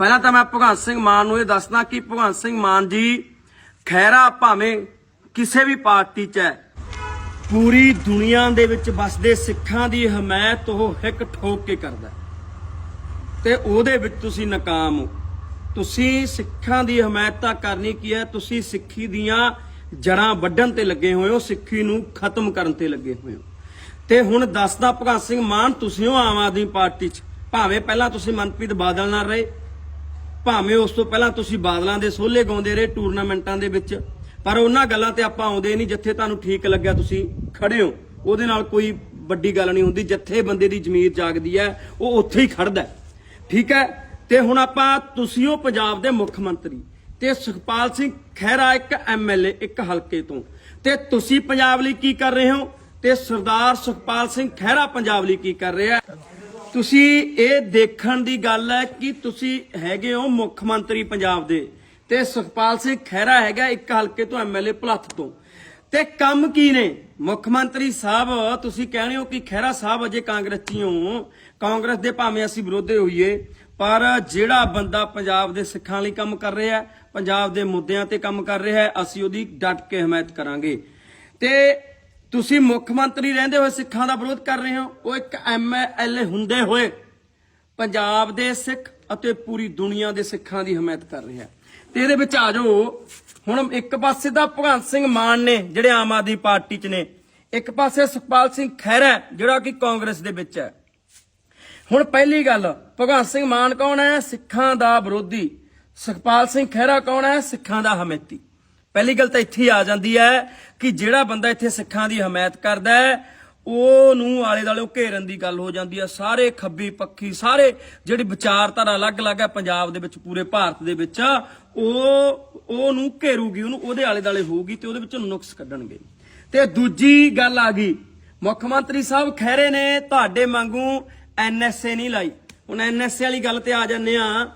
ਪਹਿਲਾਂ ਤਾਂ ਮੈਂ ਭਗਵੰਤ ਸਿੰਘ ਮਾਨ ਨੂੰ ਇਹ ਦੱਸਦਾ ਕਿ ਭਗਵੰਤ ਸਿੰਘ ਮਾਨ ਜੀ ਖੈਰਾ ਭਾਵੇਂ ਕਿਸੇ ਵੀ ਪਾਰਟੀ 'ਚ ਹੈ, ਪੂਰੀ ਦੁਨੀਆ ਦੇ ਵਿੱਚ ਵਸਦੇ ਸਿੱਖਾਂ ਦੀ ਹਮਾਇਤ ਉਹ ਹਿੱਕ ਠੋਕ ਕੇ ਕਰਦਾ ਤੇ ਉਹਦੇ ਵਿੱਚ ਤੁਸੀਂ ਨਾਕਾਮ ਹੋ। ਤੁਸੀਂ ਸਿੱਖਾਂ ਦੀ ਹਮਾਇਤ ਤਾਂ ਕਰਨੀ ਕੀ ਹੈ? ਤੁਸੀਂ ਸਿੱਖੀ ਦੀਆਂ ਜੜਾਂ ਵੱਢਣ ਤੇ ਲੱਗੇ ਹੋਏ ਹੋ, ਸਿੱਖੀ ਨੂੰ ਖਤਮ ਕਰਨ ਤੇ ਲੱਗੇ ਹੋਏ ਹੋ। ਤੇ ਹੁਣ ਦੱਸਦਾ ਭਗਤ ਸਿੰਘ ਮਾਨ, ਤੁਸੀਂ ਹੋ ਆਮ ਆਦਮੀ ਪਾਰਟੀ 'ਚ। ਭਾਵੇਂ ਪਹਿਲਾਂ ਤੁਸੀਂ ਮਨਪ੍ਰੀਤ ਬਾਦਲ ਨਾਲ ਰਹੇ ਭਾਵੇਂ ਉਸ ਤੋਂ ਪਹਿਲਾਂ ਤੁਸੀਂ ਬਾਦਲਾਂ ਦੇ ਸੋਲੇ ਗਾਉਂਦੇ ਰਹੇ ਟੂਰਨਾਮੈਂਟਾਂ ਦੇ ਵਿੱਚ, ਪਰ ਉਹਨਾਂ ਗੱਲਾਂ ਤੇ ਆਪਾਂ ਆਉਂਦੇ ਨਹੀਂ ਜਿੱਥੇ ਤੁਹਾਨੂੰ ਠੀਕ ਲੱਗਿਆ ਤੁਸੀਂ ਖੜੇ ਹੋ। ਉਹਦੇ ਨਾਲ ਕੋਈ ਵੱਡੀ ਗੱਲ ਨਹੀਂ ਹੁੰਦੀ। ਜਿੱਥੇ ਬੰਦੇ ਦੀ ਜ਼ਮੀਰ ਜਾਗਦੀ ਹੈ, ਉਹ ਉੱਥੇ ਹੀ ਖੜਦਾ ਠੀਕ ਹੈ? ਤੇ ਹੁਣ ਆਪਾਂ ਤੁਸੀਂ ਹੋ ਪੰਜਾਬ ਦੇ ਮੁੱਖ ਮੰਤਰੀ ਤੇ ਸੁਖਪਾਲ ਸਿੰਘ ਖਹਿਰਾ ਇੱਕ ਐਮਐਲਏ ਇੱਕ ਹਲਕੇ ਤੋਂ। ਤੇ ਤੁਸੀਂ ਪੰਜਾਬ ਲਈ ਕੀ ਕਰ ਰਹੇ ਹੋ? ਤੇ ਸਰਦਾਰ ਸੁਖਪਾਲ ਸਿੰਘ ਖਹਿਰਾ ਪੰਜਾਬ ਲਈ ਕੀ ਕਰ ਰਿਹਾ ਤੁਸੀਂ ਇਹ ਦੇਖਣ ਦੀ ਗੱਲ ਹੈ ਕਿ ਤੁਸੀਂ ਹੈਗੇ ਹੋ ਮੁੱਖ ਮੰਤਰੀ ਪੰਜਾਬ ਦੇ ਤੇ ਸੁਖਪਾਲ ਸਿੰਘ ਖਹਿਰਾ ਹੈਗਾ ਇੱਕ ਹਲਕੇ ਤੋਂ ਐਮਐਲਏ ਭਲੱਥ ਤੋਂ। ਤੇ ਕੰਮ ਕੀ ਨੇ? ਮੁੱਖ ਮੰਤਰੀ ਸਾਹਿਬ, ਤੁਸੀਂ ਕਹਿੰਦੇ ਹੋ ਕਿ ਖਹਿਰਾ ਸਾਹਿਬ ਅਜੇ ਕਾਂਗਰਸੀ ਹੋ। ਕਾਂਗਰਸ ਦੇ ਭਾਵੇਂ ਅਸੀਂ ਵਿਰੋਧੀ ਹੋਈਏ, ਪਰ ਜਿਹੜਾ ਬੰਦਾ ਪੰਜਾਬ ਦੇ ਸਿੱਖਾਂ ਲਈ ਕੰਮ ਕਰ ਰਿਹਾ ਹੈ, ਪੰਜਾਬ ਦੇ ਮੁੱਦਿਆਂ ਤੇ ਕੰਮ ਕਰ ਰਿਹਾ ਹੈ, ਅਸੀਂ ਉਹਦੀ ਡਟ ਕੇ ਹਮਾਇਤ ਕਰਾਂਗੇ। ਤੇ ਤੁਸੀਂ ਮੁੱਖ ਮੰਤਰੀ ਰਹਿੰਦੇ ਹੋਏ ਸਿੱਖਾਂ ਦਾ ਵਿਰੋਧ ਕਰ ਰਹੇ ਹੋ। ਉਹ ਇੱਕ ਐਮਐਲਏ ਹੁੰਦੇ ਹੋਏ ਪੰਜਾਬ ਦੇ ਸਿੱਖ ਅਤੇ ਪੂਰੀ ਦੁਨੀਆ ਦੇ ਸਿੱਖਾਂ ਦੀ ਹਮਾਇਤ ਕਰ ਰਿਹਾ ਹੈ। ਤੇ ਇਹਦੇ ਵਿੱਚ ਆ ਜਾਓ। ਹੁਣ ਇੱਕ ਪਾਸੇ ਦਾ ਭਗਵੰਤ ਸਿੰਘ ਮਾਨ ਨੇ, ਜਿਹੜੇ ਆਮ ਆਦਮੀ ਪਾਰਟੀ 'ਚ ਨੇ, ਇੱਕ ਪਾਸੇ ਸੁਖਪਾਲ ਸਿੰਘ ਖਹਿਰਾ ਜਿਹੜਾ ਕਿ ਕਾਂਗਰਸ ਦੇ ਵਿੱਚ ਹੈ। ਹੁਣ ਪਹਿਲੀ ਗੱਲ, ਭਗਵੰਤ ਸਿੰਘ ਮਾਨ ਕੌਣ ਹੈ? ਸਿੱਖਾਂ ਦਾ ਵਿਰੋਧੀ। ਸੁਖਪਾਲ ਸਿੰਘ ਖਹਿਰਾ ਕੌਣ ਹੈ? ਸਿੱਖਾਂ ਦਾ ਹਮੈਤੀ। ਪਹਿਲੀ ਗੱਲ ਤਾਂ ਇੱਥੇ ਆ ਜਾਂਦੀ ਹੈ ਕਿ ਜਿਹੜਾ ਬੰਦਾ ਇੱਥੇ ਸਿੱਖਾਂ ਦੀ ਹਮਾਇਤ ਕਰਦਾ ਹੈ, ਉਹਨੂੰ ਆਲੇ ਦਾਲੇ ਘੇਰਨ ਦੀ ਗੱਲ ਹੋ ਜਾਂਦੀ ਹੈ। ਸਾਰੇ ਖੱਬੀ ਪੱਖੀ, ਸਾਰੇ ਜਿਹੜੀ ਵਿਚਾਰਧਾਰਾ ਅਲੱਗ-ਅਲੱਗ ਹੈ ਪੰਜਾਬ ਦੇ ਵਿੱਚ, ਪੂਰੇ ਭਾਰਤ ਦੇ ਵਿੱਚ, ਉਹ, ਉਹਨੂੰ ਘੇਰੂਗੀ, ਉਹਨੂੰ ਉਹਦੇ ਆਲੇ ਦਾਲੇ ਹੋਊਗੀ ਤੇ ਉਹਦੇ ਵਿੱਚੋਂ ਨੁਕਸ ਕੱਢਣਗੇ। ਤੇ ਦੂਜੀ ਗੱਲ ਆ ਗਈ, ਮੁੱਖ ਮੰਤਰੀ ਸਾਹਿਬ ਖਹਿਰੇ ਨੇ ਤੁਹਾਡੇ ਵਾਂਗੂ ਐਨਐਸਏ ਨਹੀਂ ਲਾਈ। ਹੁਣ ਐਨਐਸਏ ਵਾਲੀ ਗੱਲ ਤੇ ਆ ਜਾਂਦੇ ਆ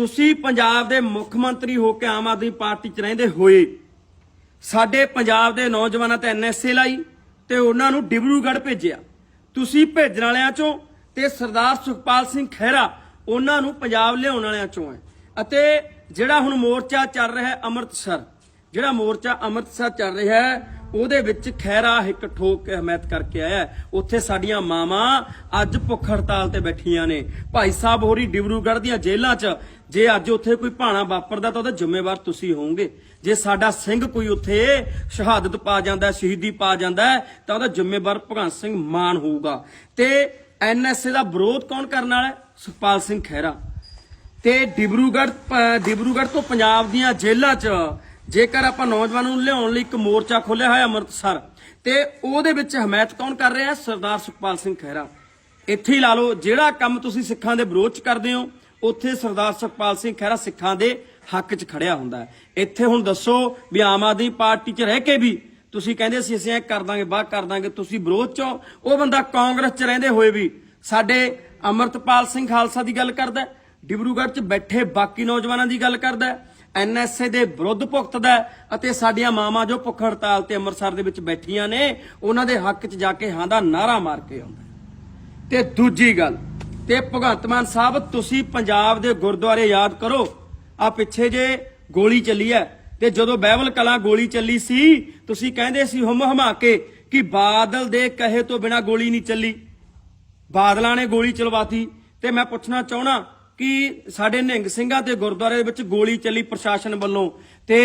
ਤੁਸੀਂ ਪੰਜਾਬ ਦੇ ਮੁੱਖ ਮੰਤਰੀ ਹੋ ਕੇ ਆਮ ਆਦਮੀ ਪਾਰਟੀ 'ਚ ਰਹਿੰਦੇ ਹੋਏ, ਸਾਡੇ ਪੰਜਾਬ ਦੇ ਨੌਜਵਾਨਾਂ ਤੇ ਐਨਐਸਏ ਲਾਈ ਤੇ ਉਹਨਾਂ ਨੂੰ ਡਿਬਰੂਗੜ੍ਹ ਭੇਜਿਆ। ਤੁਸੀਂ ਭੇਜਣ ਵਾਲਿਆਂ ਚੋਂ ਤੇ ਸਰਦਾਰ ਸੁਖਪਾਲ ਸਿੰਘ ਖਹਿਰਾ ਉਹਨਾਂ ਨੂੰ ਪੰਜਾਬ ਲਿਆਉਣ ਵਾਲਿਆਂ ਚੋਂ ਹੈ। ਅਤੇ ਜਿਹੜਾ ਹੁਣ ਮੋਰਚਾ ਚੱਲ ਰਿਹਾ ਹੈ ਅੰਮ੍ਰਿਤਸਰ, ਜਿਹੜਾ ਮੋਰਚਾ ਅੰਮ੍ਰਿਤਸਰ ਚੱਲ ਰਿਹਾ ਹੈ, ਉਹਦੇ ਵਿੱਚ ਖੈਰਾ ਇੱਕ ਠੋਕ ਹਮਾਇਤ ਕਰਕੇ ਆਇਆ ਉੱਥੇ ਸਾਡੀਆਂ ਮਾਵਾਂ ਅੱਜ ਭੁੱਖ ਹੜਤਾਲ ਤੇ ਬੈਠੀਆਂ ਨੇ। ਭਾਈ ਸਾਹਿਬ ਹੋਰੀ ਡਿਬਰੂਗੜ੍ਹ ਦੀਆਂ ਜੇਲ੍ਹਾਂ 'ਚ ਜੇ ਅੱਜ ਉੱਥੇ ਕੋਈ ਭਾਣਾ ਵਾਪਰਦਾ ਤਾਂ ਉਹਦਾ ਜ਼ਿੰਮੇਵਾਰ ਤੁਸੀਂ ਹੋਵੋਗੇ। ਜੇ ਸਾਡਾ ਸਿੰਘ ਕੋਈ ਉੱਥੇ ਸ਼ਹਾਦਤ ਪਾ ਜਾਂਦਾ ਸ਼ਹੀਦੀ ਪਾ ਜਾਂਦਾ ਤਾਂ ਉਹਦਾ ਜ਼ਿੰਮੇਵਾਰ ਭਗਵੰਤ ਸਿੰਘ ਮਾਨ ਹੋਊਗਾ। ਤੇ ਐਨਐਸਏ ਦਾ ਵਿਰੋਧ ਕੌਣ ਕਰਨ ਵਾਲਾ ਸੁਖਪਾਲ ਸਿੰਘ ਖਹਿਰਾ। ਤੇ ਡਿਬਰੂਗੜ੍ਹ ਪ- ਡਿਬਰੂਗੜ੍ਹ ਤੋਂ ਪੰਜਾਬ ਦੀਆਂ ਜੇਲ੍ਹਾਂ 'ਚ ਜੇਕਰ ਆਪਾਂ ਨੌਜਵਾਨਾਂ ਨੂੰ ਲਿਆਉਣ ਲਈ ਇੱਕ ਮੋਰਚਾ ਖੋਲਿਆ ਹੋਇਆ ਅੰਮ੍ਰਿਤਸਰ, ਤੇ ਉਹਦੇ ਵਿੱਚ ਹਮਾਇਤ ਕੌਣ ਕਰ ਰਿਹਾ ਸਰਦਾਰ ਸੁਖਪਾਲ ਸਿੰਘ ਖਹਿਰਾ। ਇੱਥੇ ਹੀ ਲਾ ਲਓ, ਜਿਹੜਾ ਕੰਮ ਤੁਸੀਂ ਸਿੱਖਾਂ ਦੇ ਵਿਰੋਧ 'ਚ ਕਰਦੇ ਹੋ ਉੱਥੇ ਸਰਦਾਰ ਸੁਖਪਾਲ ਸਿੰਘ ਖਹਿਰਾ ਸਿੱਖਾਂ ਦੇ ਹੱਕ 'ਚ ਖੜਿਆ ਹੁੰਦਾ ਇੱਥੇ ਹੁਣ ਦੱਸੋ ਵੀ ਆਮ ਆਦਮੀ ਪਾਰਟੀ 'ਚ ਰਹਿ ਕੇ ਵੀ ਤੁਸੀਂ ਕਹਿੰਦੇ ਸੀ ਅਸੀਂ ਇਹ ਕਰ ਦਾਂਗੇ ਬਾਹ ਕਰ ਦਾਂਗੇ ਤੁਸੀਂ ਵਿਰੋਧ 'ਚੋਂ ਉਹ ਬੰਦਾ ਕਾਂਗਰਸ 'ਚ ਰਹਿੰਦੇ ਹੋਏ ਵੀ ਸਾਡੇ ਅਮਰਤਪਾਲ ਸਿੰਘ ਖਾਲਸਾ ਦੀ ਗੱਲ ਕਰਦਾ ਡਿਬਰੂਗੜ੍ਹ 'ਚ ਬੈਠੇ ਬਾਕੀ ਨੌਜਵਾਨਾਂ ਦੀ ਗੱਲ ਕਰਦਾ ਹੈ, ਐਨਐਸਏ ਦੇ ਵਿਰੁੱਧ ਭੁਗਤਦਾ ਅਤੇ ਸਾਡੀਆਂ ਮਾਵਾਂ ਜੋ ਭੁੱਖ ਹੜਤਾਲ ਤੇ ਅੰਮ੍ਰਿਤਸਰ ਦੇ ਵਿੱਚ ਬੈਠੀਆਂ ਨੇ ਉਹਨਾਂ ਦੇ ਹੱਕ 'ਚ ਜਾ ਕੇ ਹਾਂ ਦਾ ਨਾਰਾ ਮਾਰ ਕੇ ਆਉਂਦਾ ਹੈ। ਤੇ ਦੂਜੀ ਗੱਲ ਤੇ ਭਗਵੰਤ ਮਾਨ ਸਾਹਿਬ, ਤੁਸੀਂ ਪੰਜਾਬ ਦੇ ਗੁਰਦੁਆਰੇ ਯਾਦ ਕਰੋ, ਆ ਪਿੱਛੇ ਜੇ ਗੋਲੀ ਚੱਲੀ ਹੈ ਤੇ ਜਦੋਂ ਬਹਿਬਲ ਕਲਾਂ ਗੋਲੀ ਚੱਲੀ ਸੀ, ਤੁਸੀਂ ਕਹਿੰਦੇ ਸੀ ਹਮ ਹਮਾ ਕੇ ਕਿ ਬਾਦਲ ਦੇ ਕਹੇ ਤੋਂ ਬਿਨਾ ਗੋਲੀ ਨਹੀਂ ਚੱਲੀ। ਬਾਦਲਾਂ ਨੇ ਗੋਲੀ ਚਲਵਾਤੀ ਤੇ ਮੈਂ ਪੁੱਛਣਾ ਚਾਹਣਾ ਕਿ ਸਾਡੇ ਨਿਹੰਗ ਸਿੰਘਾਂ ਦੇ ਗੁਰਦੁਆਰੇ ਦੇ ਵਿੱਚ ਗੋਲੀ ਚੱਲੀ ਪ੍ਰਸ਼ਾਸਨ ਵੱਲੋਂ ਤੇ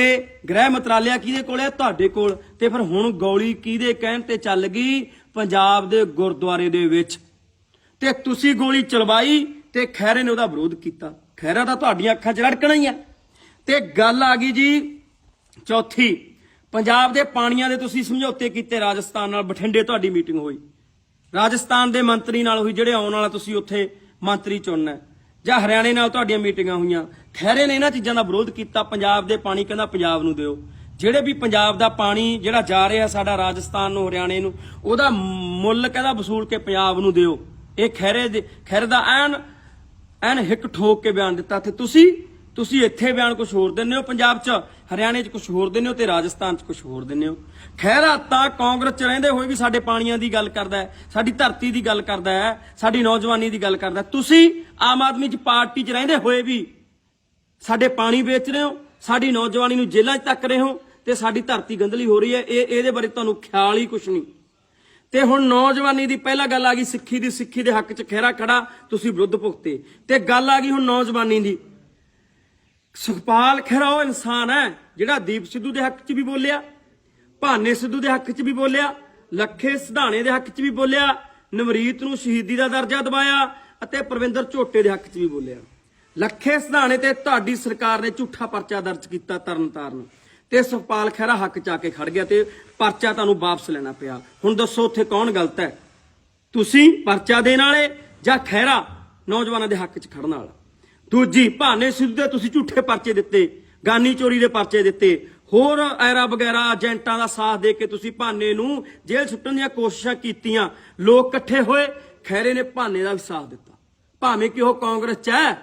ਗ੍ਰਹਿ ਮੰਤਰਾਲਿਆ ਕਿਹਦੇ ਕੋਲ ਹੈ? ਤੁਹਾਡੇ ਕੋਲ। ਤੇ ਫਿਰ ਹੁਣ ਗੋਲੀ ਕਿਹਦੇ ਕਹਿਣ ਤੇ ਚੱਲ ਗਈ? ਪੰਜਾਬ ਦੇ ਗੁਰਦੁਆਰੇ ਦੇ ਵਿੱਚ। ਤੇ ਤੁਸੀਂ ਗੋਲੀ ਚਲਵਾਈ ਤੇ ਖੈਰੇ ਨੇ ਉਹਦਾ ਵਿਰੋਧ ਕੀਤਾ। ਖੈਰਾ ਤਾਂ ਤੁਹਾਡੀਆਂ ਅੱਖਾਂ 'ਚ ਰੜਕਣਾ ਹੀ ਆ। ਤੇ ਗੱਲ ਆ ਗਈ ਜੀ ਚੌਥੀ। ਪੰਜਾਬ ਦੇ ਪਾਣੀਆਂ ਦੇ ਤੁਸੀਂ ਸਮਝੌਤੇ ਕੀਤੇ, ਰਾਜਸਥਾਨ ਨਾਲ ਬਠਿੰਡੇ ਤੁਹਾਡੀ ਮੀਟਿੰਗ ਹੋਈ। ਰਾਜਸਥਾਨ ਦੇ ਮੰਤਰੀ ਨਾਲ ਹੋਈ, ਜਿਹੜੇ ਆਉਣ ਵਾਲਾ ਤੁਸੀਂ ਉੱਥੇ ਮੰਤਰੀ ਚੁਣਨਾ ਜਾਂ ਹਰਿਆਣੇ ਨਾਲ ਤੁਹਾਡੀਆਂ ਮੀਟਿੰਗਾਂ ਹੋਈਆਂ। ਖੈਰੇ ਨੇ ਇਹਨਾਂ ਚੀਜ਼ਾਂ ਦਾ ਵਿਰੋਧ ਕੀਤਾ, ਪੰਜਾਬ ਦੇ ਪਾਣੀ ਕਹਿੰਦਾ ਪੰਜਾਬ ਨੂੰ ਦਿਓ। ਜਿਹੜੇ ਵੀ ਪੰਜਾਬ ਦਾ ਪਾਣੀ ਜਿਹੜਾ ਜਾ ਰਿਹਾ ਸਾਡਾ ਰਾਜਸਥਾਨ ਨੂੰ, ਹਰਿਆਣੇ ਨੂੰ, ਉਹਦਾ ਮੁੱਲ ਕਹਿੰਦਾ ਵਸੂਲ ਕੇ ਪੰਜਾਬ ਨੂੰ ਦਿਓ। ਇਹ ਖੈਰੇ ਦੇ ਖੈਰੇ ਦਾ ਐਨ ਐਨ ਹਿੱਕ ਠੋਕ ਕੇ ਬਿਆਨ ਦਿੱਤਾ ਤੇ ਤੁਸੀਂ ਤੁਸੀਂ ਇੱਥੇ ਬਿਆਨ ਕੁਝ ਹੋਰ ਦਿੰਦੇ ਹੋ ਪੰਜਾਬ 'ਚ, ਹਰਿਆਣੇ 'ਚ ਕੁਝ ਹੋਰ ਦਿੰਦੇ ਹੋ ਤੇ ਰਾਜਸਥਾਨ 'ਚ ਕੁਝ ਹੋਰ ਦਿੰਦੇ ਹੋ। ਖੈਰਾ ਤਾਂ ਕਾਂਗਰਸ 'ਚ ਰਹਿੰਦੇ ਹੋਏ ਵੀ ਸਾਡੇ ਪਾਣੀਆਂ ਦੀ ਗੱਲ ਕਰਦਾ ਹੈ, ਸਾਡੀ ਧਰਤੀ ਦੀ ਗੱਲ ਕਰਦਾ ਹੈ, ਸਾਡੀ ਨੌਜਵਾਨੀ ਦੀ ਗੱਲ ਕਰਦਾ ਤੁਸੀਂ ਆਮ ਆਦਮੀ 'ਚ ਪਾਰਟੀ 'ਚ ਰਹਿੰਦੇ ਹੋਏ ਵੀ ਸਾਡੇ ਪਾਣੀ ਵੇਚ ਰਹੇ ਹੋ, ਸਾਡੀ ਨੌਜਵਾਨੀ ਨੂੰ ਜੇਲ੍ਹਾਂ 'ਚ ਤੱਕ ਰਹੇ ਹੋ ਤੇ ਸਾਡੀ ਧਰਤੀ ਗੰਦਲੀ ਹੋ ਰਹੀ ਹੈ, ਇਹ ਇਹਦੇ ਬਾਰੇ ਤੁਹਾਨੂੰ ਖਿਆਲ ਹੀ ਕੁਝ ਨਹੀਂ। ਤੇ ਹੁਣ ਨੌਜਵਾਨੀ ਦੀ ਪਹਿਲਾ ਗੱਲ ਆ ਗਈ ਸਿੱਖੀ ਦੀ, ਸਿੱਖੀ ਦੇ ਹੱਕ 'ਚ ਖਹਿਰਾ ਖੜਾ, ਤੁਸੀਂ ਵਿਰੁੱਧ ਭੁਗਤੇ। ਤੇ ਗੱਲ ਆ ਗਈ ਹੁਣ ਨੌਜਵਾਨੀ ਦੀ। ਸੁਖਪਾਲ ਖਹਿਰਾ ਉਹ ਇਨਸਾਨ ਹੈ, ਜਿਹੜਾ ਦੀਪ ਸਿੱਧੂ ਦੇ ਹੱਕ 'ਚ ਵੀ ਬੋਲਿਆ, ਭਾਨੇ ਸਿੱਧੂ ਦੇ ਹੱਕ 'ਚ ਵੀ ਬੋਲਿਆ, ਲੱਖੇ ਸਿਧਾਣੇ ਦੇ ਹੱਕ 'ਚ ਵੀ ਬੋਲਿਆ, ਨਵਰੀਤ ਨੂੰ ਸ਼ਹੀਦੀ ਦਾ ਦਰਜਾ ਦਿਵਾਇਆ ਅਤੇ ਪ੍ਰਵਿੰਦਰ ਝੋਟੇ ਦੇ ਹੱਕ 'ਚ ਵੀ ਬੋਲਿਆ। ਲੱਖੇ ਸਿਧਾਣੇ ਤੇ ਤੁਹਾਡੀ ਸਰਕਾਰ ਨੇ ਝੂਠਾ ਪਰਚਾ ਦਰਜ ਕੀਤਾ ਤਰਨਤਾਰਨ। ਤੇ ਸੁਖਪਾਲ ਖਹਿਰਾ ਹੱਕ 'ਚ ਆ ਕੇ ਖੜ ਗਿਆ ਤੇ ਪਰਚਾ ਤੁਹਾਨੂੰ ਵਾਪਸ ਲੈਣਾ ਪਿਆ। ਹੁਣ ਦੱਸੋ ਉੱਥੇ ਕੌਣ ਗਲਤ ਹੈ? ਤੁਸੀਂ ਪਰਚਾ ਦੇਣ ਵਾਲੇ ਜਾਂ ਖਹਿਰਾ ਨੌਜਵਾਨਾਂ ਦੇ ਹੱਕ 'ਚ ਖੜਨ ਵਾਲਾ? ਦੂਜੀ ਭਾਨੇ ਸਿੱਧੂ ਦੇ ਤੁਸੀਂ ਝੂਠੇ ਪਰਚੇ ਦਿੱਤੇ, ਗਾਨੀ ਚੋਰੀ ਦੇ ਪਰਚੇ ਦਿੱਤੇ। ਹੋਰ ਐਰਾ ਵਗੈਰਾ, ਏਜੰਟਾਂ ਦਾ ਸਾਥ ਦੇ ਕੇ ਤੁਸੀਂ ਭਾਨੇ ਨੂੰ ਜੇਲ੍ਹ ਸੁੱਟਣ ਦੀਆਂ ਕੋਸ਼ਿਸ਼ਾਂ ਕੀਤੀਆਂ। ਲੋਕ ਇਕੱਠੇ ਹੋਏ ਖੈਰੇ ਨੇ ਭਾਨੇ ਦਾ ਵੀ ਸਾਥ ਦਿੱਤਾ। ਭਾਵੇਂ ਕਿ ਉਹ ਕਾਂਗਰਸ 'ਚ ਹੈ,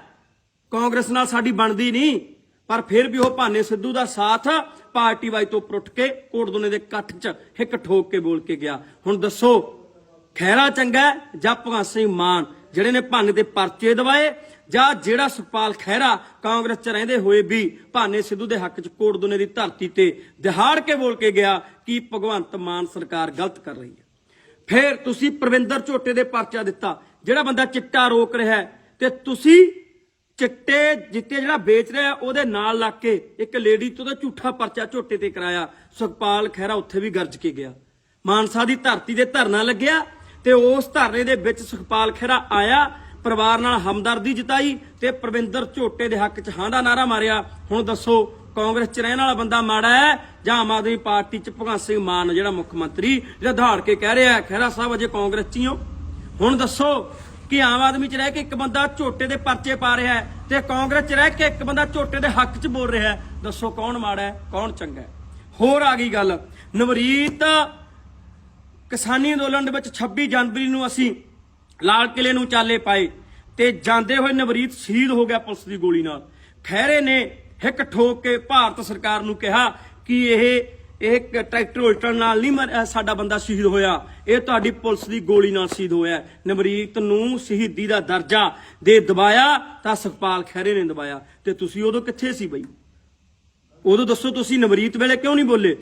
ਕਾਂਗਰਸ ਨਾਲ ਸਾਡੀ ਬਣਦੀ ਨਹੀਂ। ਪਰ ਫਿਰ ਵੀ ਉਹ ਭਾਨੇ ਸਿੱਧੂ ਦਾ ਸਾਥ ਪਾਰਟੀ ਵਾਈ ਤੋਂ ਉੱਪਰ ਕੇ ਕੋਟਦੋਨੇ ਦੇ ਇਕੱਠ 'ਚ ਹਿੱਕ ਠੋਕ ਕੇ ਬੋਲ ਕੇ ਗਿਆ। ਹੁਣ ਦੱਸੋ ਖੈਰਾ ਚੰਗਾ ਜਾਂ ਭਗਵੰਤ ਸਿੰਘ ਮਾਨ, ਜਿਹੜੇ ਨੇ ਭੰਨ ਦੇ ਪਰਚੇ ਦਵਾਏ ਜਾਂ ਜਿਹੜਾ ਸੁਖਪਾਲ ਖਹਿਰਾ ਕਾਂਗਰਸ 'ਚ ਰਹਿੰਦੇ ਹੋਏ ਵੀ ਭਾਨੇ ਸਿੱਧੂ ਦੇ ਹੱਕ 'ਚ ਕੋਟਦੋਨੇ ਦੀ ਧਰਤੀ ਤੇ ਦਿਹਾੜ ਕੇ ਬੋਲ ਕੇ ਗਿਆ, ਕਿ ਭਗਵੰਤ ਮਾਨ ਸਰਕਾਰ ਗਲਤ ਕਰ ਰਹੀ ਹੈ? ਫਿਰ ਤੁਸੀਂ ਪ੍ਰਵਿੰਦਰ ਝੋਟੇ ਦੇ ਪਰਚਾ ਦਿੱਤਾ, ਜਿਹੜਾ ਬੰਦਾ ਚਿੱਟਾ ਰੋਕ ਰਿਹਾ ਤੇ ਤੁਸੀਂ ਚਿੱਟੇ ਜਿੱਤੇ ਜਿਹੜਾ ਵੇਚ ਰਿਹਾ, ਉਹਦੇ ਨਾਲ ਲੱਗ ਕੇ ਇੱਕ ਲੇਡੀ ਤੋਂ ਉਹਦਾ ਝੂਠਾ ਪਰਚਾ ਝੋਟੇ ਤੇ ਕਰਾਇਆ। ਸੁਖਪਾਲ ਖਹਿਰਾ ਉੱਥੇ ਵੀ ਗਰਜ ਕੇ ਗਿਆ। ਮਾਨਸਾ ਦੀ ਧਰਤੀ ਤੇ ਧਰਨਾ ਲੱਗਿਆ ਤੇ ਉਸ ਧਰਨੇ ਦੇ ਵਿੱਚ ਸੁਖਪਾਲ ਖਹਿਰਾ ਆਇਆ, ਪਰਿਵਾਰ ਨਾਲ ਹਮਦਰਦੀ ਜਤਾਈ ਤੇ ਪ੍ਰਵਿੰਦਰ ਝੋਟੇ ਦੇ ਹੱਕ 'ਚ ਹਾਂ ਦਾ ਨਾਰਾ ਮਾਰਿਆ। ਹੁਣ ਦੱਸੋ, ਕਾਂਗਰਸ 'ਚ ਰਹਿਣ ਵਾਲਾ ਬੰਦਾ ਮਾੜਾ ਹੈ ਜਾਂ ਆਮ ਆਦਮੀ ਪਾਰਟੀ 'ਚ ਭਗਵੰਤ ਸਿੰਘ ਮਾਨ ਜਿਹੜਾ ਮੁੱਖ ਮੰਤਰੀ ਜਿਹੜਾ ਧਾੜ ਕੇ ਕਹਿ ਰਿਹਾ ਖਹਿਰਾ ਸਾਹਿਬ, ਅਜੇ ਕਾਂਗਰਸ 'ਚ ਹੀ ਹੋ। ਹੁਣ ਦੱਸੋ ਕਿ ਆਮ ਆਦਮੀ 'ਚ ਰਹਿ ਕੇ ਇੱਕ ਬੰਦਾ ਝੋਟੇ ਦੇ ਪਰਚੇ ਪਾ ਰਿਹਾ ਹੈ ਤੇ ਕਾਂਗਰਸ 'ਚ ਰਹਿ ਕੇ ਇੱਕ ਬੰਦਾ ਝੋਟੇ ਦੇ ਹੱਕ 'ਚ ਬੋਲ ਰਿਹਾ ਹੈ। ਦੱਸੋ ਕੌਣ ਮਾੜਾ ਹੈ, ਕੌਣ ਚੰਗਾ ਹੈ? ਹੋਰ ਆ ਗਈ ਗੱਲ। ਨਵਰੀਤ, ਕਿਸਾਨੀ ਅੰਦੋਲਨ ਦੇ ਵਿੱਚ 26 ਜਨਵਰੀ ਨੂੰ ਅਸੀਂ ਲਾਲ ਕਿਲੇ ਨੂੰ ਚਾਲੇ ਪਾਏ ਤੇ ਜਾਂਦੇ ਹੋਏ ਨਵਰੀਤ ਸ਼ਹੀਦ ਹੋ ਗਿਆ ਪੁਲਿਸ ਦੀ ਗੋਲੀ ਨਾਲ। ਖੈਰੇ ਨੇ ਹਿੱਕ ਠੋਕ ਕੇ ਭਾਰਤ ਸਰਕਾਰ ਨੂੰ ਕਿਹਾ ਕਿ ਇਹ ਇਹ ਟਰੈਕਟਰ ਉਲਟਣ ਨਾਲ ਨਹੀਂ ਮਰ- ਸਾਡਾ ਬੰਦਾ ਸ਼ਹੀਦ ਹੋਇਆ। ਇਹ ਤੁਹਾਡੀ ਪੁਲਿਸ ਦੀ ਗੋਲੀ ਨਾਲ ਸ਼ਹੀਦ ਹੋਇਆ ਨਵਰੀਤ ਨੂੰ ਸ਼ਹੀਦੀ ਦਾ ਦਰਜਾ ਦੇ ਦਬਾਇਆ ਤਾਂ ਸੁਖਪਾਲ ਖਹਿਰੇ ਨੇ ਦਬਾਇਆ। ਤੇ ਤੁਸੀਂ ਉਦੋਂ ਕਿੱਥੇ ਸੀ ਬਈ? ਉਦੋਂ ਦੱਸੋ ਤੁਸੀਂ ਨਵਰੀਤ ਵੇਲੇ ਕਿਉਂ ਨਹੀਂ ਬੋਲੇ?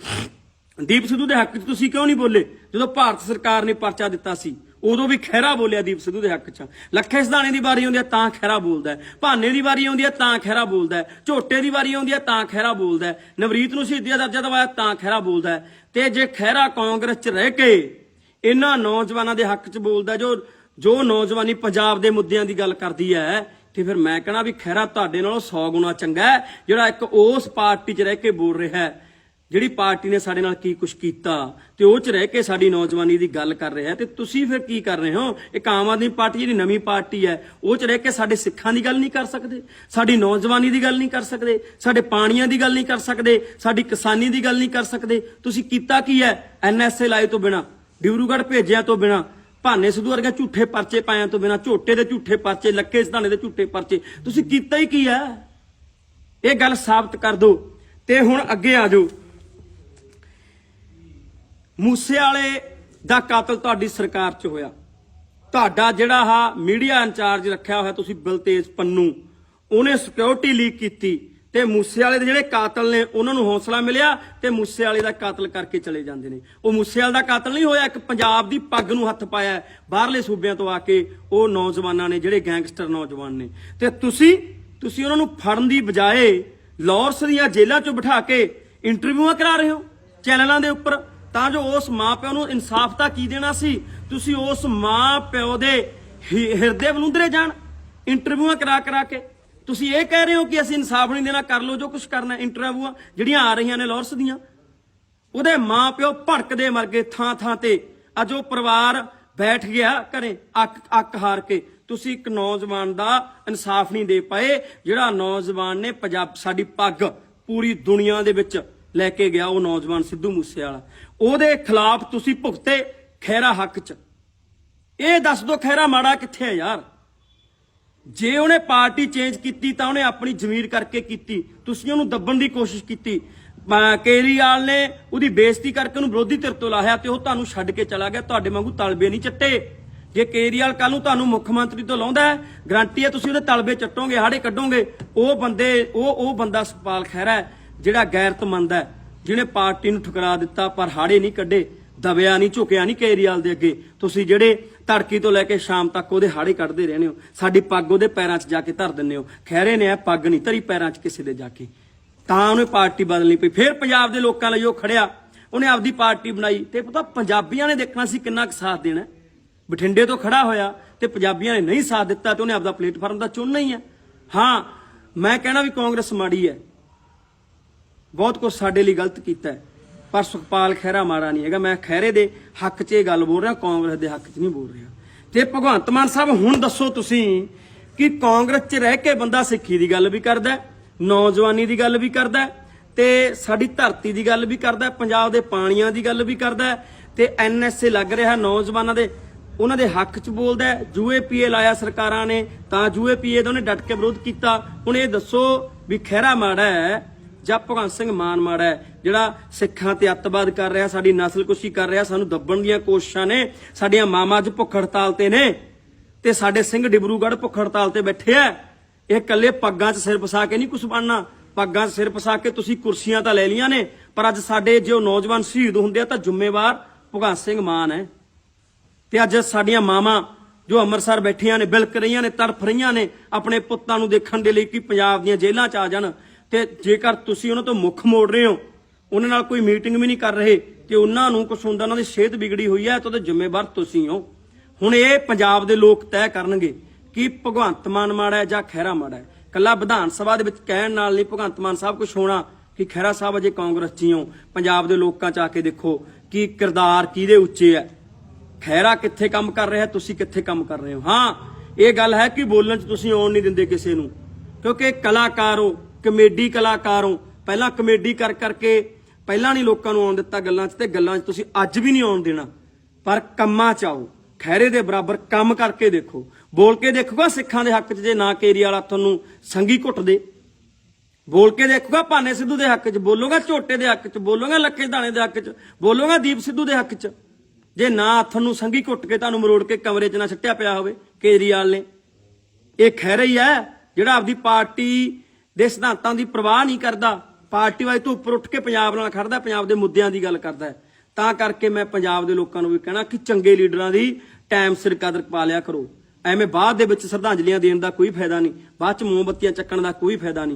ਦੀਪ ਸਿੱਧੂ ਦੇ ਹੱਕ 'ਚ ਤੁਸੀਂ ਕਿਉਂ ਨਹੀਂ ਬੋਲੇ? ਜਦੋਂ ਭਾਰਤ ਸਰਕਾਰ ਨੇ ਪਰਚਾ ਦਿੱਤਾ ਸੀ, ਉਦੋਂ ਵੀ ਖਹਿਰਾ ਬੋਲਿਆ ਦੀਪ ਸਿੱਧੂ ਦੇ ਹੱਕ 'ਚ। ਲੱਖੇ ਸਿਧਾਣੇ ਦੀ ਵਾਰੀ ਆਉਂਦੀ ਹੈ ਤਾਂ ਖਹਿਰਾ ਬੋਲਦਾ ਭਾਨੇ ਦੀ ਵਾਰੀ ਆਉਂਦੀ ਹੈ ਤਾਂ ਖਹਿਰਾ ਬੋਲਦਾ ਝੋਟੇ ਦੀ ਵਾਰੀ ਆਉਂਦੀ ਹੈ ਤਾਂ ਖਹਿਰਾ ਬੋਲਦਾ ਨਵਰੀਤ ਨੂੰ ਸ਼ਹੀਦੀ ਦਾ ਦਰਜਾ ਦਵਾਇਆ ਤਾਂ ਖਹਿਰਾ ਬੋਲਦਾ ਹੈ। ਤੇ ਜੇ ਖਹਿਰਾ ਕਾਂਗਰਸ 'ਚ ਰਹਿ ਕੇ ਇਹਨਾਂ ਨੌਜਵਾਨਾਂ ਦੇ ਹੱਕ 'ਚ ਬੋਲਦਾ ਜੋ ਜੋ ਨੌਜਵਾਨੀ ਪੰਜਾਬ ਦੇ ਮੁੱਦਿਆਂ ਦੀ ਗੱਲ ਕਰਦੀ ਹੈ, ਤੇ ਫਿਰ ਮੈਂ ਕਹਣਾ ਵੀ ਖਹਿਰਾ ਤੁਹਾਡੇ ਨਾਲੋਂ 100 ਗੁਣਾ ਚੰਗਾ ਹੈ, ਜਿਹੜਾ ਇੱਕ ਉਸ ਪਾਰਟੀ 'ਚ ਰਹਿ ਕੇ ਬੋਲ ਰਿਹਾ ਹੈ, ਜਿਹੜੀ ਪਾਰਟੀ ਨੇ ਸਾਡੇ ਨਾਲ ਕੀ ਕੁਝ ਕੀਤਾ, ਤੇ ਉਹ 'ਚ ਰਹਿ ਕੇ ਸਾਡੀ ਨੌਜਵਾਨੀ ਦੀ ਗੱਲ ਕਰ ਰਿਹਾ ਤੇ ਤੁਸੀਂ ਫਿਰ ਕੀ ਕਰ ਰਹੇ ਹੋ? ਇੱਕ ਆਮ ਆਦਮੀ ਪਾਰਟੀ ਜਿਹੜੀ ਨਵੀਂ ਪਾਰਟੀ ਹੈ, ਉਹ 'ਚ ਰਹਿ ਕੇ ਸਾਡੇ ਸਿੱਖਾਂ ਦੀ ਗੱਲ ਨਹੀਂ ਕਰ ਸਕਦੇ, ਸਾਡੀ ਨੌਜਵਾਨੀ ਦੀ ਗੱਲ ਨਹੀਂ ਕਰ ਸਕਦੇ, ਸਾਡੇ ਪਾਣੀਆਂ ਦੀ ਗੱਲ ਨਹੀਂ ਕਰ ਸਕਦੇ, ਸਾਡੀ ਕਿਸਾਨੀ ਦੀ ਗੱਲ ਨਹੀਂ ਕਰ ਸਕਦੇ, ਤੁਸੀਂ ਕੀਤਾ ਕੀ ਹੈ? ਐਨਐਸਏ ਲਾਏ ਤੋਂ ਬਿਨਾ। ਡਿਬਰੂਗੜ੍ਹ ਭੇਜਿਆ ਤੋਂ ਬਿਨਾ, ਭਾਨੇ ਸਿੱਧੂ ਵਰਗੇ ਝੂਠੇ ਪਰਚੇ ਪਾਇਆਂ ਤੋਂ ਬਿਨਾ, ਝੋਟੇ ਦੇ ਝੂਠੇ ਪਰਚੇ, ਲੱਕੇ ਸਿਧਾਣੇ ਦੇ ਝੂਠੇ ਪਰਚੇ। ਤੁਸੀਂ ਕੀਤਾ ਹੀ ਕੀ ਹੈ ਇਹ ਗੱਲ ਸਾਬਤ ਕਰ ਦਿਓ ਤੇ ਹੁਣ ਅੱਗੇ ਆ ਜਾਓ। ਮੂਸੇ ਵਾਲੇ ਦਾ ਕਾਤਲ ਤੁਹਾਡੀ ਸਰਕਾਰ 'ਚ ਹੋਇਆ। ਤੁਹਾਡਾ ਜਿਹੜਾ ਹਾ ਮੀਡੀਆ ਇੰਚਾਰਜ ਰੱਖਿਆ ਹੋਇਆ ਤੁਸੀਂ ਬਲਤੇਜ ਪੰਨੂ, ਉਹਨੇ ਸਿਕਿਉਰਿਟੀ ਲੀਕ ਕੀਤੀ। ਤੇ ਮੂਸੇ ਵਾਲੇ ਦੇ ਜਿਹੜੇ ਕਾਤਲ ਨੇ, ਉਹਨਾਂ ਨੂੰ ਹੌਸਲਾ ਮਿਲਿਆ ਤੇ ਮੂਸੇ ਵਾਲੇ ਦਾ ਕਾਤਲ ਕਰਕੇ ਚਲੇ ਜਾਂਦੇ ਨੇ। ਉਹ ਮੂਸੇ ਵਾਲੇ ਦਾ ਕਾਤਲ ਨਹੀਂ ਹੋਇਆ, ਇੱਕ ਪੰਜਾਬ ਦੀ ਪੱਗ ਨੂੰ ਹੱਥ ਪਾਇਆ ਬਾਹਰਲੇ ਸੂਬਿਆਂ ਤੋਂ ਆ ਕੇ ਉਹ ਨੌਜਵਾਨਾਂ ਨੇ, ਜਿਹੜੇ ਗੈਂਗਸਟਰ ਨੌਜਵਾਨ ਨੇ। ਤੇ ਤੁਸੀਂ ਤੁਸੀਂ ਉਹਨਾਂ ਨੂੰ ਫੜਨ ਦੀ ਬਜਾਏ ਲਾਹੌਰਸ ਦੀਆਂ ਜੇਲ੍ਹਾਂ 'ਚੋਂ ਬਿਠਾ ਕੇ ਇੰਟਰਵਿਊਆਂ ਕਰਾ ਰਹੇ ਹੋ, ਚੈਨਲਾਂ ਦੇ ਉੱਪਰ। ਤਾਂ ਜੋ ਉਸ ਮਾਂ ਪਿਓ ਨੂੰ ਇਨਸਾਫ ਤਾਂ ਕੀ ਦੇਣਾ ਸੀ? ਤੁਸੀਂ ਉਸ ਮਾਂ ਪਿਓ ਦੇ ਹਿਰਦੇ ਬਲੁੰਦਰੇ ਜਾਣ। ਇੰਟਰਵਿਊਆਂ ਕਰਾ ਕਰਾ ਕੇ। ਤੁਸੀਂ ਇਹ ਕਹਿ ਰਹੇ ਹੋ ਕਿ ਅਸੀਂ ਇਨਸਾਫ ਨਹੀਂ ਦੇਣਾ, ਕਰ ਲਓ ਜੋ ਕੁਝ ਕਰਨਾ ਇੰਟਰਵਿਊਆਂ ਜਿਹੜੀਆਂ ਆ ਰਹੀਆਂ ਨੇ ਲਾਹੌਰਸ ਦੀਆਂ। ਉਹਦੇ ਮਾਂ ਪਿਓ ਭੜਕਦੇ ਮਰ ਗਏ ਥਾਂ ਥਾਂ ਤੇ। ਅੱਜ ਉਹ ਪਰਿਵਾਰ ਬੈਠ ਗਿਆ ਘਰੇ, ਅੱਕ ਅੱਕ ਹਾਰ ਕੇ। ਤੁਸੀਂ ਇੱਕ ਨੌਜਵਾਨ ਦਾ ਇਨਸਾਫ ਨਹੀਂ ਦੇ ਪਾਏ, ਜਿਹੜਾ ਨੌਜਵਾਨ ਨੇ ਪੰਜਾਬ, ਸਾਡੀ ਪੱਗ ਪੂਰੀ ਦੁਨੀਆ ਦੇ ਵਿੱਚ ਲੈ ਕੇ ਗਿਆ, ਉਹ ਨੌਜਵਾਨ ਸਿੱਧੂ ਮੂਸੇ ਵਾਲਾ ਉਹਦੇ ਖਿਲਾਫ ਤੁਸੀਂ ਭੁਗਤੇ ਖੈਰਾ ਹੱਕ 'ਚ। ਇਹ ਦੱਸ ਦੋ ਖੈਰਾ ਮਾੜਾ ਕਿੱਥੇ ਹੈ ਯਾਰ? ਜੇ ਉਹਨੇ ਪਾਰਟੀ ਚੇਂਜ ਕੀਤੀ ਤਾਂ ਉਹਨੇ ਆਪਣੀ ਜ਼ਮੀਰ ਕਰਕੇ ਕੀਤੀ। ਤੁਸੀਂ ਉਹਨੂੰ ਦੱਬਣ ਦੀ ਕੋਸ਼ਿਸ਼ ਕੀਤੀ। ਅਹ ਕੇਜਰੀਵਾਲ ਨੇ ਉਹਦੀ ਬੇਇੱਜ਼ਤੀ ਕਰਕੇ ਉਹਨੂੰ ਵਿਰੋਧੀ ਧਿਰ ਤੋਂ ਲਾਹਿਆ ਤੇ ਉਹ ਤੁਹਾਨੂੰ ਛੱਡ ਕੇ ਚਲਾ ਗਿਆ। ਤੁਹਾਡੇ ਵਾਂਗੂ ਤਲਬੇ ਨਹੀਂ ਚੱਟੇ। ਜੇ ਕੇਜਰੀਵਾਲ ਕੱਲ ਨੂੰ ਤੁਹਾਨੂੰ ਮੁੱਖ ਮੰਤਰੀ ਤੋਂ ਲਾਉਂਦਾ ਹੈ, ਗਰੰਟੀ ਹੈ ਤੁਸੀਂ ਉਹਦੇ ਤਲਬੇ ਚੱਟੋਗੇ, ਹਾੜੇ ਕੱਢੋਗੇ। ਉਹ ਬੰਦੇ, ਉਹ ਉਹ ਬੰਦਾ ਸੁਪਾਲ ਖਹਿਰਾ ਹੈ, ਜਿਹੜਾ ਗੈਰਤਮੰਦ ਹੈ, ਜਿਹਨੇ ਪਾਰਟੀ ਨੂੰ ਠੁਕਰਾ ਦਿੱਤਾ ਪਰ ਹਾੜੇ ਨਹੀਂ ਕੱਢੇ, ਦਬਿਆ ਨਹੀਂ, ਝੁਕਿਆ ਨਹੀਂ ਕੇਜਰੀਵਾਲ ਦੇ ਅੱਗੇ। ਤੁਸੀਂ ਜਿਹੜੇ ਧੜਕੀ ਤੋਂ ਲੈ ਕੇ ਸ਼ਾਮ ਤੱਕ ਉਹਦੇ ਹਾੜੇ ਕੱਢਦੇ ਰਹਿੰਦੇ ਹੋ। ਸਾਡੀ ਪੱਗ ਉਹਦੇ ਪੈਰਾਂ 'ਚ ਜਾ ਕੇ ਧਰ ਦਿੰਦੇ ਹੋ। ਖਹਿਰੇ ਨੇ ਪੱਗ ਨਹੀਂ ਧਰੀ ਪੈਰਾਂ 'ਚ ਕਿਸੇ ਦੇ ਜਾ ਕੇ। ਤਾਂ ਉਹਨੇ ਪਾਰਟੀ ਬਦਲਣੀ ਪਈ। ਫਿਰ ਪੰਜਾਬ ਦੇ ਲੋਕਾਂ ਲਈ ਉਹ ਖੜਿਆ। ਉਹਨੇ ਆਪਦੀ ਪਾਰਟੀ ਬਣਾਈ। ਤੇ ਪਤਾ ਪੰਜਾਬੀਆਂ ਨੇ ਦੇਖਣਾ ਸੀ ਕਿੰਨਾ ਕੁ ਸਾਥ ਦੇਣਾ। ਬਠਿੰਡੇ ਤੋਂ ਖੜਾ ਹੋਇਆ ਤੇ ਪੰਜਾਬੀਆਂ ਨੇ ਨਹੀਂ ਸਾਥ ਦਿੱਤਾ ਤੇ ਉਹਨੇ ਆਪਦਾ ਪਲੇਟਫਾਰਮ ਦਾ ਚੁਣਨਾ ਹੀ ਹੈ ਹਾਂ, ਮੈਂ ਕਹਿਣਾ ਵੀ ਕਾਂਗਰਸ ਮਾੜੀ ਹੈ। ਬਹੁਤ ਕੁਝ ਸਾਡੇ ਲਈ ਗਲਤ ਕੀਤਾ ਹੈ। ਪਰ ਸੁਖਪਾਲ ਖਹਿਰਾ ਮਾੜਾ ਨਹੀਂ ਹੈਗਾ ਮੈਂ ਖਹਿਰੇ ਦੇ ਹੱਕ 'ਚ ਇਹ ਗੱਲ ਬੋਲ ਰਿਹਾ ਕਾਂਗਰਸ ਦੇ ਹੱਕ 'ਚ ਨਹੀਂ ਬੋਲ ਰਿਹਾ ਤੇ ਭਗਵੰਤ ਮਾਨ ਸਾਹਿਬ ਹੁਣ ਦੱਸੋ ਤੁਸੀਂ ਕਿ ਕਾਂਗਰਸ 'ਚ ਰਹਿ ਕੇ ਬੰਦਾ ਸਿੱਖੀ ਦੀ ਗੱਲ ਵੀ ਕਰਦਾ ਨੌਜਵਾਨੀ ਦੀ ਗੱਲ ਵੀ ਕਰਦਾ ਤੇ ਸਾਡੀ ਧਰਤੀ ਦੀ ਗੱਲ ਵੀ ਕਰਦਾ ਪੰਜਾਬ ਦੇ ਪਾਣੀਆਂ ਦੀ ਗੱਲ ਵੀ ਕਰਦਾ ਹੈ, ਤੇ ਐਨਐਸਏ ਲੱਗ ਰਿਹਾ ਨੌਜਵਾਨਾਂ ਦੇ ਉਹਨਾਂ ਦੇ ਹੱਕ 'ਚ ਬੋਲਦਾ ਹੈ। ਜੂਏ ਪੀਏ ਲਾਇਆ ਸਰਕਾਰਾਂ ਨੇ ਤਾਂ ਜੂਏ ਪੀਏ ਦਾ ਉਹਨੇ ਡਟ ਕੇ ਵਿਰੋਧ ਕੀਤਾ ਹੁਣ ਇਹ ਦੱਸੋ ਵੀ ਖਹਿਰਾ ਮਾੜਾ ਹੈ ਜਾਂ ਭਗਵੰਤ ਸਿੰਘ ਮਾਨ ਮਾੜਾ ਹੈ, ਜਿਹੜਾ ਸਿੱਖਾਂ ਤੇ ਅੱਤਵਾਦ ਕਰ ਰਿਹਾ, ਸਾਡੀ ਨਸਲਕੁਸ਼ੀ ਕਰ ਰਿਹਾ, ਸਾਨੂੰ ਦੱਬਣ ਦੀਆਂ ਕੋਸ਼ਿਸ਼ਾਂ ਨੇ, ਸਾਡੀਆਂ ਮਾਮਾ ਅੱਜ ਭੁੱਖ ਹੜਤਾਲ ਤੇ ਨੇ ਤੇ ਸਾਡੇ ਸਿੰਘ ਡਿਬਰੂਗੜ੍ਹ ਭੁੱਖ ਹੜਤਾਲ ਤੇ ਬੈਠੇ ਆ। ਇਹ ਇਕੱਲੇ ਪੱਗਾਂ 'ਚ ਸਿਰ ਫਸਾ ਕੇ ਨਹੀਂ ਕੁਝ ਬਣਨਾ। ਪੱਗਾਂ 'ਚ ਸਿਰ ਫਸਾ ਕੇ ਤੁਸੀਂ ਕੁਰਸੀਆਂ ਤਾਂ ਲੈ ਲੀਆਂ ਨੇ, ਪਰ ਅੱਜ ਸਾਡੇ ਜੋ ਨੌਜਵਾਨ ਸ਼ਹੀਦ ਹੁੰਦੇ ਆ ਤਾਂ ਜ਼ਿੰਮੇਵਾਰ ਭਗਵੰਤ ਸਿੰਘ ਮਾਨ ਹੈ। ਤੇ ਅੱਜ ਸਾਡੀਆਂ ਮਾਵਾਂ ਜੋ ਅੰਮ੍ਰਿਤਸਰ ਬੈਠੀਆਂ ਨੇ, ਬਿਲਕ ਰਹੀਆਂ ਨੇ, ਤੜਫ ਰਹੀਆਂ ਨੇ, ਆਪਣੇ ਪੁੱਤਾਂ ਨੂੰ ਦੇਖਣ ਦੇ ਲਈ ਕਿ ਪੰਜਾਬ ਦੀਆਂ ਜੇਲ੍ਹਾਂ 'ਚ ਆ ਜਾਣ। ਤੇ ਜੇਕਰ ਤੁਸੀਂ ਉਹਨਾਂ ਤੋਂ ਮੁੱਖ ਮੋੜ ਰਹੇ ਹੋ, ਉਹਨਾਂ ਨਾਲ ਕੋਈ ਮੀਟਿੰਗ ਵੀ ਨਹੀਂ ਕਰ ਰਹੇ ਤੇ ਉਹਨਾਂ ਨੂੰ ਕੁਛ ਹੁੰਦਾ, ਉਹਨਾਂ ਦੀ ਸਿਹਤ ਵਿਗੜੀ ਹੋਈ ਹੈ, ਤਾਂ ਉਹਦੇ ਜ਼ਿੰਮੇਵਾਰ ਤੁਸੀਂ ਹੋ। ਹੁਣ ਇਹ ਪੰਜਾਬ ਦੇ ਲੋਕ ਤੈਅ ਕਰਨਗੇ ਕਿ ਭਗਵੰਤ ਮਾਨ ਮਾੜਾ ਜਾਂ ਖਹਿਰਾ ਮਾੜਾ ਹੈ। ਕੱਲਾ ਵਿਧਾਨ ਸਭਾ ਦੇ ਵਿੱਚ ਕਹਿਣ ਨਾਲ ਨਹੀਂ ਭਗਵੰਤ ਮਾਨ ਸਾਹਿਬ ਕੁਛ ਹੋਣਾ ਕਿ ਖਹਿਰਾ ਸਾਹਿਬ ਅਜੇ ਕਾਂਗਰਸ 'ਚ ਹੀ ਹੋ। ਪੰਜਾਬ ਦੇ ਲੋਕਾਂ 'ਚ ਆ ਕੇ ਦੇਖੋ ਕਿ ਕਿਰਦਾਰ ਕਿਹਦੇ ਉੱਚੇ ਹੈ। ਖਹਿਰਾ ਕਿੱਥੇ ਕੰਮ ਕਰ ਰਿਹਾ, ਤੁਸੀਂ ਕਿੱਥੇ ਕੰਮ ਕਰ ਰਹੇ ਹੋ? ਹਾਂ, ਇਹ ਗੱਲ ਹੈ ਕਿ ਬੋਲਣ 'ਚ ਤੁਸੀਂ ਆਉਣ ਨਹੀਂ ਦਿੰਦੇ ਕਿਸੇ ਨੂੰ। ਕਿਉਂਕਿ ਕਲਾਕਾਰ ਹੋ ਕਮੇਡੀ ਕਲਾਕਾਰ ਹੋ ਪਹਿਲਾਂ ਕਮੇਡੀ ਕਰ ਕਰਕੇ ਪਹਿਲਾਂ ਨਹੀਂ ਲੋਕਾਂ ਨੂੰ ਆਉਣ ਦਿੱਤਾ ਗੱਲਾਂ 'ਚ ਤੇ ਗੱਲਾਂ 'ਚ ਤੁਸੀਂ ਅੱਜ ਵੀ ਨਹੀਂ ਆਉਣ ਦੇਣਾ। ਪਰ ਕੰਮਾਂ 'ਚ ਆਓ ਖੈਰੇ ਦੇ ਬਰਾਬਰ ਕੰਮ ਕਰਕੇ ਦੇਖੋ। ਬੋਲ ਕੇ ਦੇਖੂਗਾ ਸਿੱਖਾਂ ਦੇ ਹੱਕ 'ਚ ਜੇ ਨਾ ਕੇਰੀ ਵਾਲਾ ਤੁਹਾਨੂੰ ਸੰਗੀ ਘੁੱਟ ਦੇ। ਬੋਲ ਕੇ ਦੇਖੂਗਾ ਭਾਨੇ ਸਿੱਧੂ ਦੇ ਹੱਕ 'ਚ, ਬੋਲੂਗਾ ਝੋਟੇ ਦੇ ਹੱਕ 'ਚ, ਬੋਲੂਗਾ ਲੱਕੇ ਦਾਣੇ ਦੇ ਹੱਕ 'ਚ, ਬੋਲੂਗਾ ਦੀਪ ਸਿੱਧੂ ਦੇ ਹੱਕ 'ਚ। ਜੇ ਨਾ ਹੱਥ ਨੂੰ ਸੰਗੀ ਘੁੱਟ ਕੇ ਤੁਹਾਨੂੰ ਮਰੋੜ ਕੇ ਕਮਰੇ 'ਚ ਨਾ ਛੱਟਿਆ ਪਿਆ ਹੋਵੇ ਕੇਜਰੀਵਾਲ ਨੇ। ਇਹ ਖੈਰ ਹੀ ਹੈ ਜਿਹੜਾ ਆਪਦੀ ਪਾਰਟੀ ਦੇ ਸਿਧਾਂਤਾਂ ਦੀ ਪਰਵਾਹ ਨਹੀਂ ਕਰਦਾ, ਪਾਰਟੀ ਵਾਈ ਤੋਂ ਉੱਪਰ ਉੱਠ ਕੇ ਪੰਜਾਬ ਨਾਲ ਖੜਦਾ, ਪੰਜਾਬ ਦੇ ਮੁੱਦਿਆਂ ਦੀ ਗੱਲ ਕਰਦਾ ਤਾਂ ਕਰਕੇ ਮੈਂ ਪੰਜਾਬ ਦੇ ਲੋਕਾਂ ਨੂੰ ਵੀ ਕਹਿਣਾ ਕਿ ਚੰਗੇ ਲੀਡਰਾਂ ਦੀ ਟਾਈਮ ਸਿਰ ਕਦਰ ਪਾ ਲਿਆ ਕਰੋ। ਐਵੇਂ ਬਾਅਦ ਦੇ ਵਿੱਚ ਸ਼ਰਧਾਂਜਲੀਆਂ ਦੇਣ ਦਾ ਕੋਈ ਫਾਇਦਾ ਨਹੀਂ, ਬਾਅਦ ਚ ਮੋਮਬੱਤੀਆਂ ਚੱਕਣ ਦਾ ਕੋਈ ਫਾਇਦਾ ਨਹੀਂ।